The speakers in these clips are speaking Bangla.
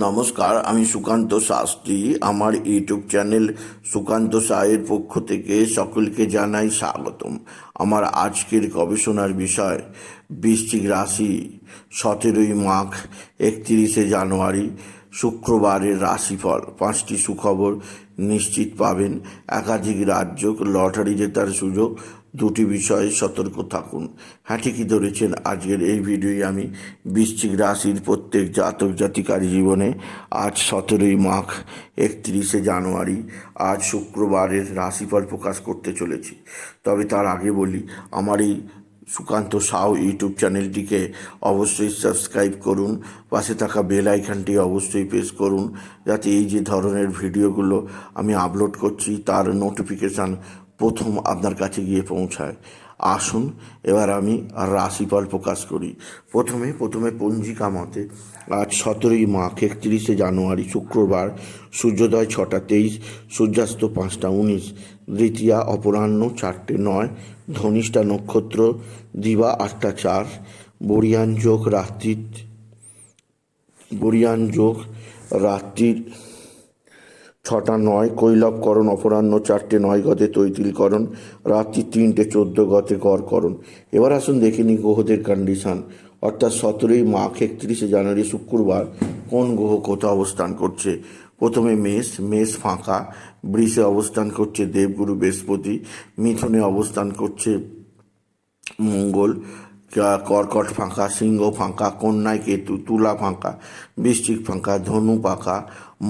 নমস্কার, আমি সুকান্ত শাস্ত্রী। আমার ইউটিউব চ্যানেল সুকান্ত সায়ের পক্ষ থেকে সকলকে জানাই স্বাগতম। আমার আজকের গবেষণার বিষয়, বৃশ্চিক রাশি, সতেরোই মাঘ, একত্রিশে জানুয়ারি, শুক্রবারের রাশিফল। পাঁচটি সুখবর নিশ্চিত পাবেন। একাধিক রাজ্য লটারি জেতার সুযোগ দুটি বিষয়ে সতর্ক থাকুন। হ্যাঁ ঠিকই ধরেছেন, আজকের এই ভিডিওই আমি বৃশ্চিক রাশির প্রত্যেক জাতক জাতিকার জীবনে আজ সতেরোই মাঘ, একত্রিশে জানুয়ারি, আজ শুক্রবারের রাশিফল প্রকাশ করতে চলেছি। তবে তার আগে বলি, আমার এই সুকান্ত সাউ ইউটিউব চ্যানেলটিকে অবশ্যই সাবস্ক্রাইব করুন, পাশে থাকা বেল আইকনটি অবশ্যই প্রেস করুন, যাতে এই যে ধরনের ভিডিওগুলো আমি আপলোড করছি, তার নোটিফিকেশান প্রথম আপনার কাছে গিয়ে পৌঁছায়। আসুন, এবার আমি রাশিফল প্রকাশ করি। প্রথমে প্রথমে পঞ্জিকা মতে। আজ সতেরোই মাঘ, একত্রিশে জানুয়ারি, শুক্রবার, সূর্যোদয় ছটা তেইশ, সূর্যাস্ত পাঁচটা উনিশ, দ্বিতীয়া অপরাহ্ন চারটে নয়, ধনিষ্ঠা নক্ষত্র, দিবা আটটা চার, বরিয়ান যোগ রাত্রি বরিয়ান যোগ রাত্রির ছটা নয় কৈলবকরণ অপরাহ্ন চারটে নয় গতে তৈতিলকরণ, রাত্রি তিনটে চোদ্দ গতে করকরণ এবার আসুন দেখে নিই গ্রহদের কন্ডিশন অর্থাৎ সতেরোই মাঘ, একত্রিশে জানুয়ারি, শুক্রবার কোন গ্রহ কোথাও অবস্থান করছে? প্রথমে মেষ মেষ ফাঁকা, বৃষে অবস্থান করছে দেবগুরু বৃহস্পতি, মিথুনে অবস্থান করছে মঙ্গল কর্কট ফাঁকা, সিংহ ফাঁকা, কন্যায় কেতু, তুলা ফাঁকা, বৃশ্চিক ফাঁকা, ধনু পাকা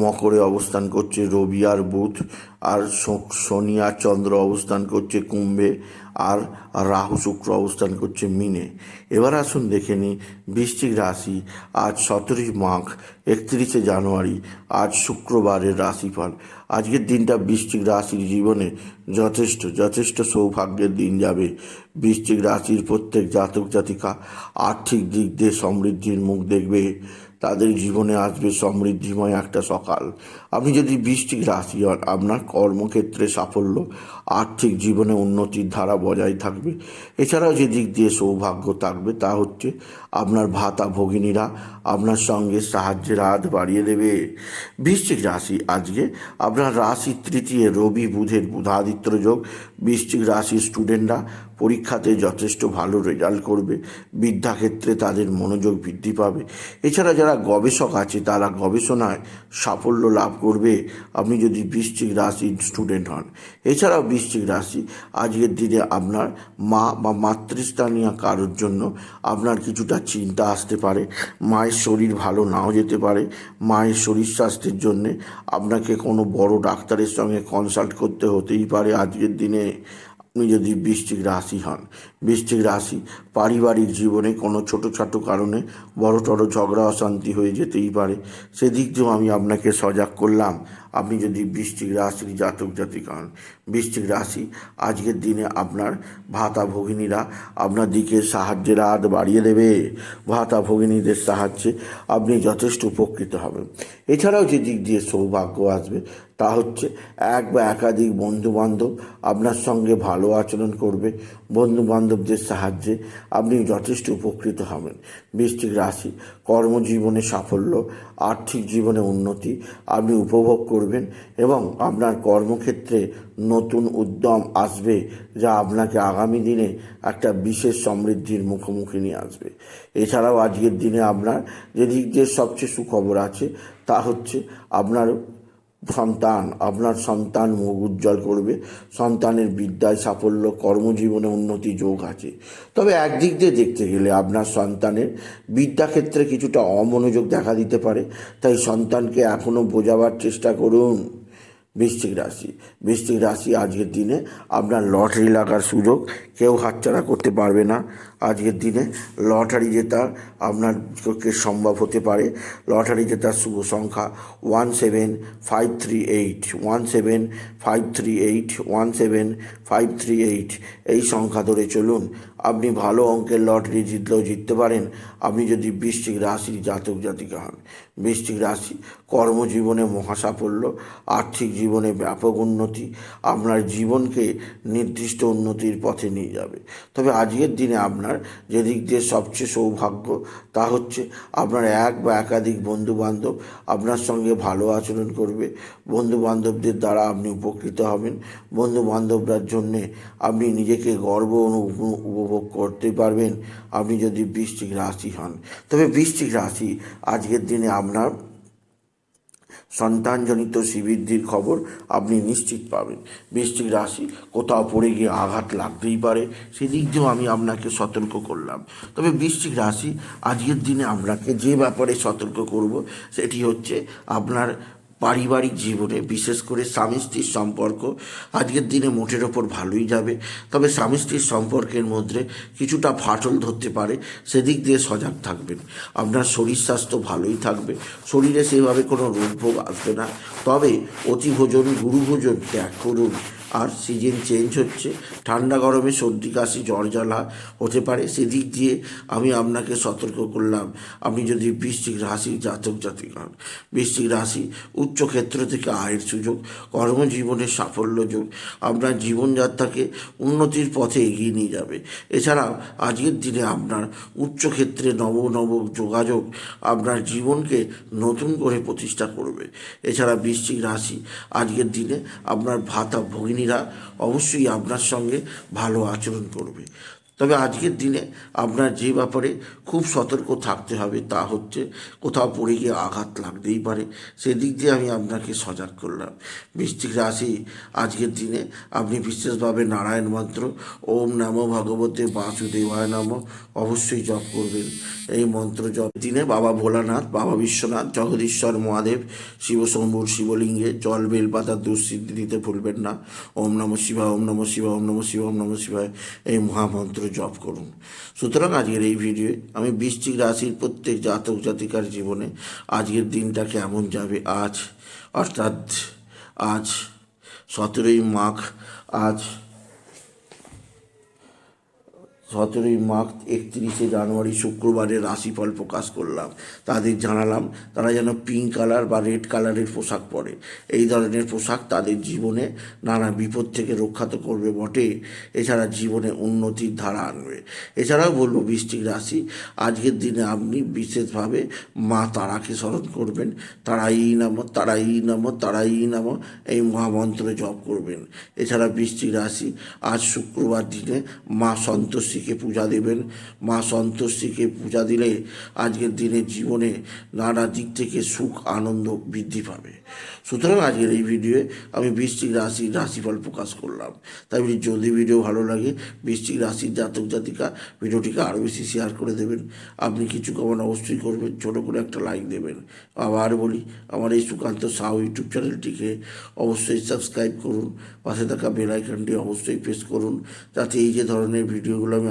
মকরে অবস্থান করছে রবি আর বুধ, আর শনি আর চন্দ্র অবস্থান করছে কুম্ভে, আর রাহু শুক্র অবস্থান করছে মিনে। এবার আসুন দেখে নিই, বৃশ্চিক রাশি আজ সতেরোই মাঘ, একত্রিশে জানুয়ারি, আজ শুক্রবারের রাশিফল। আজকের দিনটা বৃশ্চিক রাশির জীবনে যথেষ্ট যথেষ্ট সৌভাগ্যের দিন যাবে। বৃশ্চিক রাশির প্রত্যেক জাতক জাতিকা আর্থিক দিক দিয়ে সমৃদ্ধির মুখ দেখবে। তাদের জীবনে আসবে সমৃদ্ধিময় একটা সকাল। আপনি যদি বৃষ্টিক রাশি হন, আপনার কর্মক্ষেত্রে সাফল্য, আর্থিক জীবনে উন্নতির ধারা বজায় থাকবে। এছাড়াও যে দিক দিয়ে সৌভাগ্য থাকবে, তা হচ্ছে আপনার ভাতা ভগিনীরা আপনার সঙ্গে সাহায্যের হাত বাড়িয়ে দেবে। বৃশ্চিক রাশি, আজকে আপনার রাশি তৃতীয় রবি বুধের বুধাদিত্য যোগ। বৃষ্টিক রাশির স্টুডেন্টরা পরীক্ষাতে যথেষ্ট ভালো রেজাল্ট করবে, বিদ্যাক্ষেত্রে তাদের মনোযোগ বৃদ্ধি পাবে। এছাড়া যারা গবেষক আছে, তারা গবেষণায় সাফল্য লাভ করবে, আপনি যদি বৃশ্চিক রাশির স্টুডেন্ট হন। এছাড়াও বৃশ্চিক রাশি, আজকের দিনে আপনার মা বা মাতৃস্থানীয় কারোর জন্য আপনার কিছুটা চিন্তা আসতে পারে। মায়ের শরীর ভালো নাও যেতে পারে। মায়ের শরীর স্বাস্থ্যের জন্যে আপনাকে কোনো বড় ডাক্তারের সঙ্গে কনসাল্ট করতে হতেই পারে আজকের দিনে। আপনি যদি বৃষ্টিক রাশি হন বৃষ্টিক রাশি পারিবারিক জীবনে কোনো ছোটো ছোটো কারণে বড় ঝগড়া অশান্তি হয়ে যেতেই পারে। সেদিক দিয়েও আমি আপনাকে সজাগ করলাম। আপনি যদি বৃশ্চিক রাশির জাতক জাতিকা হন, বৃশ্চিক রাশি, আজকের দিনে আপনার ভাতা ভগিনীরা আপনার দিকে সাহায্যের হাত বাড়িয়ে দেবে। ভাতা ভগিনীদের সাহায্যে আপনি যথেষ্ট উপকৃত হবেন। এছাড়াও যে দিক দিয়ে সৌভাগ্য আসবে, তা হচ্ছে এক বা একাধিক বন্ধু বান্ধব আপনার সঙ্গে ভালো আচরণ করবে। বন্ধু বান্ধবদের সাহায্যে আপনি যথেষ্ট উপকৃত হবেন। বৃষ্টিক রাশি, কর্মজীবনে সাফল্য, আর্থিক জীবনে উন্নতি আপনি উপভোগ করবেন। এবং আপনার কর্মক্ষেত্রে নতুন উদ্যম আসবে যা আপনাকে আগামী দিনে একটা বিশেষ সমৃদ্ধির মুখোমুখি নিয়ে আসবে। এছাড়াও আজকের দিনে আপনার যে দিক দিয়ে সবচেয়ে সুখবর আছে তা হচ্ছে আপনার সন্তান, আপনার সন্তান মুখ উজ্জ্বল করবে, সন্তানের বিদ্যায় সাফল্য, কর্মজীবনে উন্নতি যোগ আছে। তবে একদিক দিয়ে দেখতে গেলে আপনার সন্তানের বিদ্যাক্ষেত্রে কিছুটা অমনোযোগ দেখা দিতে পারে, তাই সন্তানকে এখনও বোঝাবার চেষ্টা করুন। বৃশ্চিক রাশি। বৃশ্চিক রাশি আজকের দিনে আপনার লটারি লাগার সুযোগ কেউ হাতছাড়া করতে পারবে না। আজকের দিনে লটারি জেতার আপনার পক্ষে সম্ভব হতে পারে। লটারি জেতার শুভ সংখ্যা one seven five three eight, one seven five three eight, one seven five three eight. এই সংখ্যা ধরে চলুন। আপনি ভালো অঙ্কের লটারি জিতলেও জিততে পারেন। আপনি যদি বৃষ্টিক রাশির জাতক জাতিকা হন, বৃশ্চিক রাশি কর্মজীবনে মহাসাফল্য, আর্থিক জীবনে ব্যাপক উন্নতি, আপনার জীবনকে নির্দিষ্ট উন্নতির পথে নিয়ে যাবে। তবে আজকের দিনে আপনার যেদিক দিয়ে সবচেয়ে সৌভাগ্য, তা হচ্ছে আপনার এক বা একাধিক বন্ধু বান্ধব আপনার সঙ্গে ভালো আচরণ করবে। বন্ধু বান্ধবদের দ্বারা আপনি উপকৃত হবেন। বন্ধু বান্ধবরার জন্যে আপনি নিজেকে গর্ব উপভোগ করতে পারবেন। আপনি যদি বৃষ্টিক রাশি হন। তবে বৃশ্চিক রাশি আজকের দিনে আপনার সন্তানজনিত শ্রীবৃদ্ধির খবর আপনি নিশ্চিত পাবেন। বৃষ্টিক রাশি কোথাও পড়ে গিয়ে আঘাত লাগতেই পারে, সেদিক দিয়েও আমি আপনাকে সতর্ক করলাম। তবে বৃষ্টিক রাশি, আজকের দিনে আপনাকে যে ব্যাপারে সতর্ক করব, সেটি হচ্ছে আপনার পারিবারিক জীবনে, বিশেষ করে স্বামী স্ত্রীর সম্পর্ক, আজকের দিনে মোটের ওপর ভালোই যাবে। তবে স্বামী স্ত্রীর সম্পর্কের মধ্যে কিছুটা ফাটল ধরতে পারে, সেদিক দিয়ে সজাগ থাকবেন। আপনার শরীর স্বাস্থ্য ভালোই থাকবে। শরীরে সেভাবে কোনো রোগ ভোগ আসবে না। তবে অতিভোজন গুরুভোজন ত্যাগ করুন। আর সিজন চেঞ্জ হচ্ছে। ঠান্ডা গরমে সর্দি, কাশি, জ্বর, জ্বালা হতে পারে। সেদিক দিয়ে আমি আপনাকে সতর্ক করলাম, আপনি যদি বৃশ্চিক রাশি জাতক জাতিক হন। বৃশ্চিক রাশি উচ্চ ক্ষেত্র থেকে আয়ের সুযোগ, কর্মজীবনের সাফল্য যোগ, আপনার জীবনযাত্রাকে উন্নতির পথে এগিয়ে নিয়ে যাবে। এছাড়াও আজকের দিনে আপনার উচ্চ ক্ষেত্রে নব নব যোগাযোগ আপনার জীবনকে নতুন করে প্রতিষ্ঠা করবে। এছাড়া বৃশ্চিক রাশি আজকের দিনে আপনার ভাতা ভগিনীরা অবশ্যই আপনার সঙ্গে ভালো আচরণ করবে। তবে আজকের দিনে আপনার যে ব্যাপারে খুব সতর্ক থাকতে হবে তা হচ্ছে কোথাও পড়ে গিয়ে আঘাত লাগতেই পারে, সেদিক দিয়ে আমি আপনাকে সজাগ করলাম। বৃষ্টিক রাশি, আজকের দিনে আপনি বিশেষভাবে নারায়ণ মন্ত্র, ওম নমো ভগবতে বাসুদেবায় নাম, অবশ্যই জপ করবেন। এই মন্ত্র জপ দিনে বাবা ভোলানাথ, বাবা বিশ্বনাথ, জগদীশ্বর মহাদেব শিবশম্ভুর শিবলিঙ্গে জল বেলপাতার দুঃসিদ্ধি দিতে ভুলবেন না। ওম নম শিবা ওম নম শিবা ওম নম শিবা ওম নম শিবায়, এই মহামন্ত্র জপ করুন। সুতরাং আজকের এই ভিডিওয়ে আমি বৃশ্চিক রাশির প্রত্যেক জাতক জাতিকার জীবনে আজকের দিনটা কেমন যাবে আজ? অর্থাৎ আজ সতেরোই মাঘ, আজ সতেরোই মার্চ একত্রিশে জানুয়ারি শুক্রবারের রাশিফল প্রকাশ করলাম। তাদের জানালাম, তারা যেন পিঙ্ক কালার বা রেড কালারের পোশাক পরে। এই ধরনের পোশাক তাদের জীবনে নানা বিপদ থেকে রক্ষা তো করবে বটে। এছাড়া জীবনে উন্নতির ধারা আনবে। এছাড়াও বলব বৃষ্টিক রাশি, আজকের দিনে আপনি বিশেষভাবে মা তারাকে স্মরণ করবেন। তারাই নাম তারাই নাম তারাই নাম এই মহামন্ত্র জপ করবেন। এছাড়া বৃষ্টিক রাশি, আজ শুক্রবার দিনে মা সন্তোষীকে পূজা দেবেন। মা সন্তোষীকে পূজা দিলে আজকের দিনে জীবনে নানা দিক থেকে সুখ, আনন্দ বৃদ্ধি পাবে। সুতরাং আজকের এই ভিডিওয়ে আমি বৃষ্টিক রাশির রাশিফল প্রকাশ করলাম। তাই যদি ভিডিও ভালো লাগে বৃষ্টিক রাশির জাতক জাতিকা ভিডিওটিকে আরও বেশি শেয়ার করে দেবেন। আপনি কিছু কমান অবশ্যই করবেন, ছোটো করে একটা লাইক দেবেন। আবার বলি, আমার এই সুকান্ত সাউ ইউটিউব চ্যানেলটিকে অবশ্যই সাবস্ক্রাইব করুন। পাশে থাকা বেল আইকনটি অবশ্যই প্রেস করুন, যাতে এই যে ধরনের ভিডিওগুলো আমি